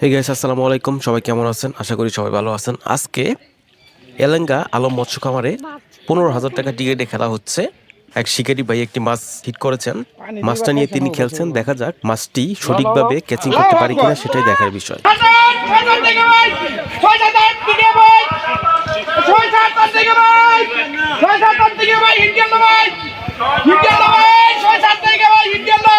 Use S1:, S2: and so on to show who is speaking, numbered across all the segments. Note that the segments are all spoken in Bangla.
S1: হে গাইস আসসালামু আলাইকুম। সবাই কেমন আছেন? আশা করি সবাই ভালো আছেন। আজকে এলেঙ্গা আলম মৎস্য খামারে পনেরো হাজার টাকা টিকিটে খেলা হচ্ছে। এক শিকারি ভাই একটি মাছ হিট করেছেন। মাছটা নিয়ে তিনি খেলছেন। দেখা যাক মাছটি সঠিকভাবে ক্যাচিং করতে পারি কিনা, সেটাই দেখার বিষয়
S2: ভাই ছয় সাত আট থেকে ভাই ছয় সাত আট থেকে ভাই ছয় সাত আট থেকে ভাই ইন্ডিয়ান না ভাই ইন্ডিয়ান না ভাই ছয় সাত থেকে ভাই ইন্ডিয়ান না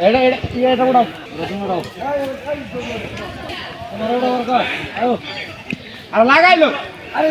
S2: এটা এটা এটা উড়াও উড়াও আর লাগাইলো আরে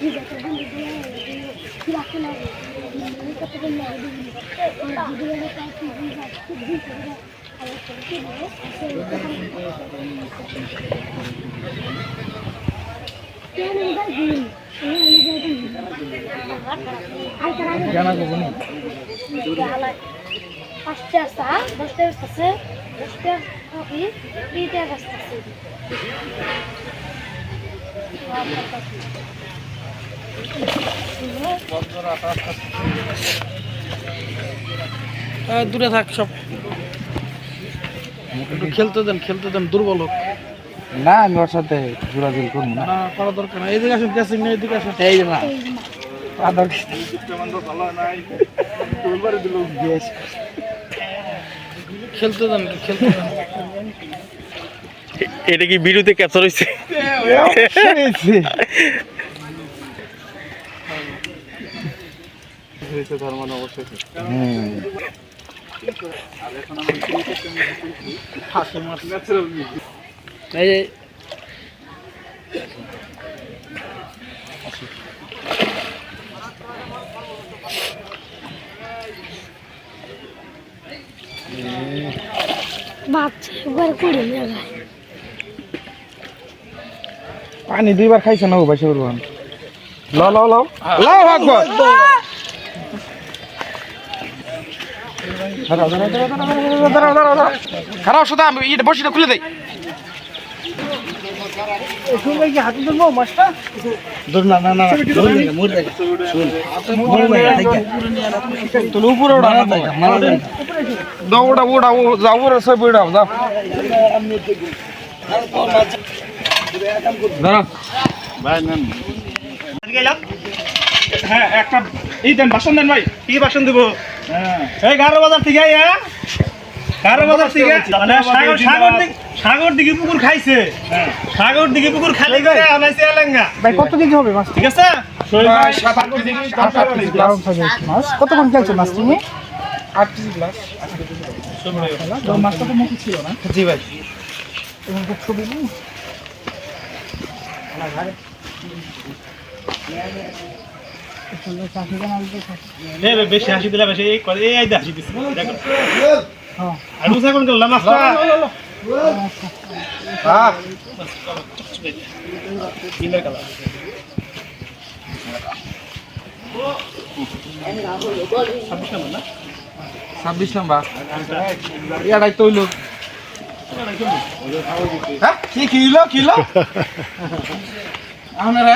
S2: এইটাছে
S3: পাঁচটা আসতা
S4: দূরে থাক সব। একটু খেলতে দেন খেলতে দেন দুর্বল হোক।
S2: না আমি ওর সাথে জোরাজুরি করব না।
S4: না করা দরকার না এইদিকে আসুন ক্যাসিং নেই এদিকে আসুন।
S2: এই না
S3: যে মা।
S2: আদর।
S4: খেলতে দেন খেলতে দেন।
S1: এটা কি ভিডিওতে ক্যাপচার হয়েছে
S4: এই
S3: একবার করে জায়গায়
S2: পানি দুইবার খাইছে না ভাই শুরু ল ল ল দাঁড়াও দাঁড়াও খারাপ সাথে আমি বসিটা খুলে দেই। যাও
S5: হ্যাঁ একটা এই দেন, বাসন দেন ভাই। কি বাসন দেবো? এই গারো বাজার থেকে হ্যাঁ? কারও বাজার থেকে মানে সাগর সাগর দিকে সাগর দিকে পুকুর খাইছে। সাগর দিকে পুকুর খালি করে আনাইছে এলেঙ্গা।
S6: ভাই কত কেজি হবে মাছ?
S5: ঠিক আছে?
S6: কতক্ষণ খেলছে মাছ তুমি
S7: আট কেজি গ্লাস।
S6: মাছটা তো মুখে ছিল না।
S7: জি ভাই।
S6: এবং খুব ছবি নেই?
S5: নে রে, বেশি হাসি দিলে বেশি এই করে এই হাসি দিছে। দেখো।
S6: হ্যাঁ।
S5: আর বুঝা কোন করলাম মাছটা
S7: হ্যাঁ
S5: কিনের কালার
S7: ছাব্বিশ নাম্বার। ইয়াটাই তৈল। হ্যাঁ কি কিলো কিলো? আপনারা